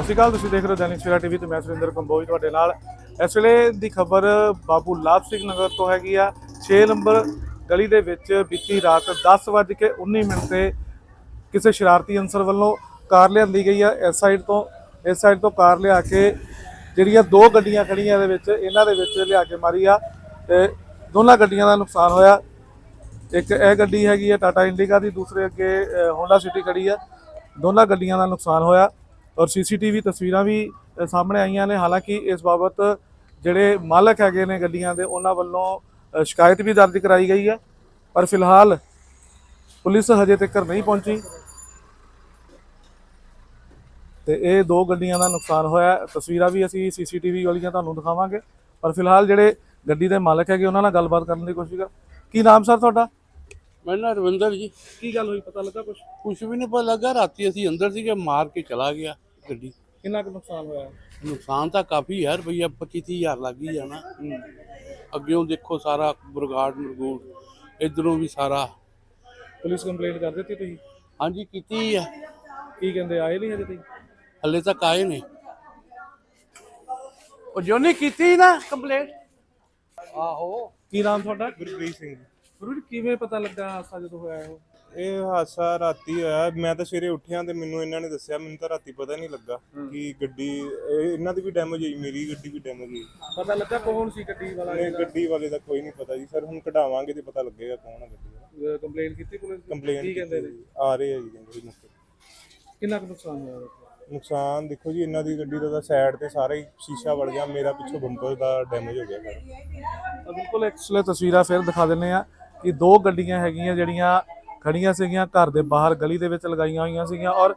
ਸਤਿ ਸ਼੍ਰੀ ਅਕਾਲ, ਤੁਸੀਂ ਦੇਖ ਰਹੇ ਹੋ ਦੈਨਿਕ ਸਵੇਰਾ ਟੀਵੀ ਤੇ ਮੈਂ ਸੁਰਿੰਦਰ ਕੰਬੋਜ ਤੁਹਾਡੇ ਨਾਲ। ਇਸ ਵੇਲੇ ਦੀ ਖਬਰ ਬਾਬੂ ਲਾਭ ਸਿੰਘ ਨਗਰ ਤੋਂ ਹੈਗੀ ਆ। 6 ਨੰਬਰ ਗਲੀ ਦੇ ਵਿੱਚ ਬੀਤੀ ਰਾਤ 10:19 ਮਿੰਟ ਤੇ ਕਿਸੇ ਸ਼ਰਾਰਤੀ ਅਨਸਰ ਵੱਲੋਂ ਕਾਰ ਲਿਆਂਦੀ ਗਈ ਆ। ਇਸ ਸਾਈਡ ਤੋਂ, ਇਸ ਸਾਈਡ ਤੋਂ ਕਾਰ ਲਿਆ ਕੇ ਜਿਹੜੀਆਂ ਦੋ ਗੱਡੀਆਂ ਖੜੀਆਂ ਇਹਦੇ ਵਿੱਚ, ਇਹਨਾਂ ਦੇ ਵਿੱਚ ਲਿਆ ਕੇ ਮਾਰੀ ਆ ਤੇ ਦੋਨਾਂ ਗੱਡੀਆਂ ਦਾ ਨੁਕਸਾਨ ਹੋਇਆ। ਇੱਕ ਇਹ ਗੱਡੀ ਹੈਗੀ ਆ ਟਾਟਾ ਇੰਡੀਕਾ ਦੀ, ਦੂਸਰੇ ਅੱਗੇ ਹੋਂਡਾ ਸਿਟੀ ਖੜੀ ਆ। ਦੋਨਾਂ ਗੱਡੀਆਂ ਦਾ ਨੁਕਸਾਨ ਹੋਇਆ। ਔਰ ਸੀਸੀਟੀਵੀ ਤਸਵੀਰਾਂ ਵੀ ਸਾਹਮਣੇ ਆਈਆਂ ਨੇ। ਹਾਲਾਂਕਿ ਇਸ ਬਾਬਤ ਜਿਹੜੇ ਮਾਲਕ ਹੈਗੇ ਨੇ ਗੱਡੀਆਂ ਦੇ, ਉਹਨਾਂ ਵੱਲੋਂ ਸ਼ਿਕਾਇਤ ਵੀ ਦਰਜ ਕਰਾਈ ਗਈ ਹੈ। ਪਰ ਫਿਲਹਾਲ ਪੁਲਿਸ ਹਜੇ ਤੱਕ ਨਹੀਂ ਪਹੁੰਚੀ। ਤੇ ਇਹ ਦੋ ਗੱਡੀਆਂ ਦਾ ਨੁਕਸਾਨ ਹੋਇਆ ਤਸਵੀਰਾਂ ਵੀ ਅਸੀਂ ਸੀਸੀਟੀਵੀ ਵਾਲੀਆਂ ਤੁਹਾਨੂੰ ਦਿਖਾਵਾਂਗੇ। ਪਰ ਫਿਲਹਾਲ ਜਿਹੜੇ ਗੱਡੀ ਦੇ ਮਾਲਕ ਹੈਗੇ, ਉਹਨਾਂ ਨਾਲ ਗੱਲਬਾਤ ਕਰਨ ਦੀ ਕੋਸ਼ਿਸ਼ ਕਰ। ਕੀ ਨਾਮ ਸਰ ਤੁਹਾਡਾ? ਮੈਂ ਨਾ ਰਵਿੰਦਰ ਜੀ ਕੀ ਗੱਲ ਹੋਈ? ਪਤਾ ਲੱਗਾ ਕੁਝ ਕੁਛ ਵੀ ਨਹੀਂ ਪਤਾ ਲੱਗਾ। ਰਾਤੀ ਅਸੀਂ ਅੰਦਰ ਸੀਗੇ ਮਾਰ ਕੇ ਚਲਾ ਗਿਆ ਗੱਡੀ। ਕਿੰਨਾ ਕੁ ਨੁਕਸਾਨ ਹੋਇਆ? ਨੁਕਸਾਨ ਤਾਂ ਕਾਫੀ ਹੈ ਰੁਪਈਆ 25 ਹਜ਼ਾਰ ਲੱਗ ਹੀ। ਜਾਣਾ ਅੱਗਿਓਂ ਦੇਖੋ ਸਾਰਾ ਬੁਰਗਾੜ ਮਰਗੂੜ ਇਧਰੋਂ ਵੀ ਸਾਰਾ। ਪੁਲਿਸ ਕੰਪਲੇਂਟ ਕਰ ਦਿੱਤੀ ਤੁਸੀਂ? ਹਾਂਜੀ ਕੀਤੀ ਆ। ਕੀ ਕਹਿੰਦੇ ਆਏ ਨਹੀਂ ਹਜੇ ਤੱਕ ਹੱਲੇ ਤੱਕ ਆਏ ਨੇ। ਉਹ ਜੋਨੀ ਕੀਤੀ ਨਾ ਕੰਪਲੇਂਟ। ਆਹੋ। ਕੀ ਨਾਮ ਤੁਹਾਡਾ? ਗੁਰਪ੍ਰੀਤ ਸਿੰਘ। ਗੁਰੂ ਜੀ ਕਿਵੇਂ ਪਤਾ ਲੱਗਾ ਹਾਦਸਾ ਜਦੋਂ ਹੋਇਆ ਇਹ? ਇਹ ਹਾਦਸਾ ਰਾਤੀ ਹੋਇਆ। ਮੈਂ ਤਾਂ ਸਵੇਰੇ ਉੱਠਿਆ ਤੇ ਮੈਨੂੰ ਇਹਨਾਂ ਨੇ ਦੱਸਿਆ ਮੈਨੂੰ ਤਾਂ ਰਾਤੀ ਪਤਾ ਨਹੀਂ ਲੱਗਾ ਕਿ ਗੱਡੀ ਇਹ- ਇਹਨਾਂ ਦੀ ਵੀ ਡੈਮੇਜ ਹੋਈ ਮੇਰੀ ਗੱਡੀ ਵੀ ਡੈਮੇਜ ਹੋਈ। ਪਤਾ ਲੱਗਾ ਕੌਣ ਸੀ ਗੱਡੀ ਵਾਲਾ ਇਹ ਗੱਡੀ ਵਾਲੇ ਦਾ ਕੋਈ ਨਹੀਂ ਪਤਾ ਜੀ। ਸਰ ਹੁਣ ਕਢਾਵਾਂਗੇ ਤੇ ਪਤਾ ਲੱਗੇਗਾ ਕੌਣ ਹੈ ਗੱਡੀ ਵਾਲਾ। ਕੰਪਲੇਂਟ ਕੀਤੀ ਪੁਲਿਸ? ਕੰਪਲੇਂਟ ਕੀ ਕਹਿੰਦੇ ਨੇ? ਆ ਰਹੇ ਆ ਜੀ ਕਹਿੰਦੇ ਜੀ ਮੌਕੇ। ਕਿੰਨਾ ਕੁ ਨੁਕਸਾਨ ਹੋਇਆ? ਨੁਕਸਾਨ ਦੇਖੋ ਜੀ ਇਹਨਾਂ ਦੀ ਗੱਡੀ ਦਾ ਤਾਂ ਸਾਈਡ ਤੇ ਸਾਰਾ ਹੀ ਸ਼ੀਸ਼ਾ ਵੜ ਗਿਆ। ਮੇਰਾ ਪਿੱਛੋਂ ਬੰਪਰ ਦਾ ਡੈਮੇਜ ਹੋ ਗਿਆ। ਸਰ ਤਾਂ ਬਿਲਕੁਲ ਐਕਚੁਅਲੀ ਤਸਵੀਰਾਂ ਫਿਰ ਦਿਖਾ ਦਿੰਨੇ ਆ ਕਿ ਦੋ ਗੱਡੀਆਂ ਹੈਗੀਆਂ ਜਿਹੜੀਆਂ ਖੜੀਆਂ ਸੀਗੀਆਂ, ਘਰ ਦੇ ਬਾਹਰ ਗਲੀ ਦੇ ਵਿੱਚ ਲਗਾਈਆਂ ਹੋਈਆਂ ਸੀਗੀਆਂ ਔਰ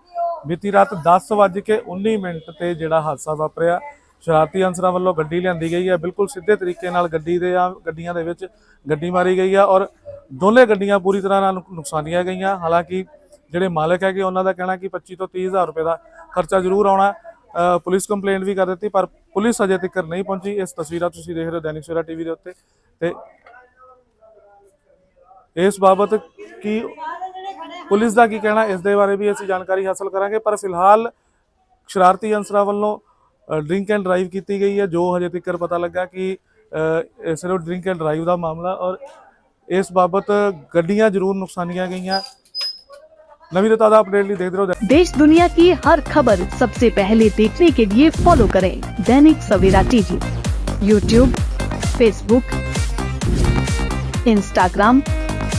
ਬੀਤੀ ਰਾਤ 10:19 ਮਿੰਟ ਤੇ ਜਿਹੜਾ ਹਾਦਸਾ ਵਾਪਰਿਆ, ਸ਼ਰਾਰਤੀ ਅਨਸਰਾਂ ਵੱਲੋਂ ਗੱਡੀ ਲਿਆਂਦੀ ਗਈ ਹੈ। ਬਿਲਕੁਲ ਸਿੱਧੇ ਤਰੀਕੇ ਨਾਲ ਗੱਡੀ ਦੇ ਆ, ਗੱਡੀਆਂ ਦੇ ਵਿੱਚ ਗੱਡੀ ਮਾਰੀ ਗਈ ਆ ਔਰ ਦੋਨੇ ਗੱਡੀਆਂ ਪੂਰੀ ਤਰ੍ਹਾਂ ਨਾਲ ਨੁਕਸਾਨੀਆਂ ਗਈਆਂ। ਹਾਲਾਂਕਿ ਜਿਹੜੇ ਮਾਲਕ ਹੈਗੇ, ਉਹਨਾਂ ਦਾ ਕਹਿਣਾ ਕਿ 25 ਤੋਂ 30 ਹਜ਼ਾਰ ਰੁਪਏ ਦਾ ਖਰਚਾ ਜ਼ਰੂਰ ਆਉਣਾ ਪੁਲਿਸ ਕੰਪਲੇਂਟ ਵੀ ਕਰ ਦਿੱਤੀ ਪਰ ਪੁਲਿਸ ਅਜੇ ਤੱਕ ਨਹੀਂ ਪਹੁੰਚੀ। ਇਸ ਤਸਵੀਰਾਂ ਤੁਸੀਂ ਦੇਖ ਰਹੇ ਹੋ ਦੈਨਿਕ ਸਵੇਰਾ ਟੀਵੀ ਦੇ ਉੱਤੇ ਤੇ ਇਸ ਬਾਬਤ ਕੀ ਪੁਲਿਸ ਦਾ ਕੀ ਕਹਿਣਾ ਇਸ ਦੇ ਬਾਰੇ ਵੀ ਅਸੀਂ ਜਾਣਕਾਰੀ ਹਾਸਲ ਕਰਾਂਗੇ ਪਰ ਫਿਲਹਾਲ ਸ਼ਰਾਰਤੀ ਅਨਸਰਾਂ ਵੱਲੋਂ ਡਰਿੰਕ ਐਂਡ ਡਰਾਈਵ ਕੀਤੀ ਗਈ ਹੈ ਜੋ ਹਜੇ ਤੱਕ ਪਤਾ ਲੱਗਾ ਕਿ ਅ, ਇਹ ਸਿਰਫ ਡਰਿੰਕ ਐਂਡ ਡਰਾਈਵ ਦਾ ਮਾਮਲਾ ਔਰ ਇਸ ਬਾਬਤ ਗੱਡੀਆਂ ਜ਼ਰੂਰ ਨੁਕਸਾਨੀਆਂ ਗਈਆਂ ਨਵੀਂ ਤੇ ਤਾਜ਼ਾ ਅਪਡੇਟ ਲਈ ਦੇਖਦੇ ਰਹੋ देश दुनिया की हर खबर सबसे पहले देखने के लिए फॉलो करें Dainik Savera TV YouTube Facebook Instagram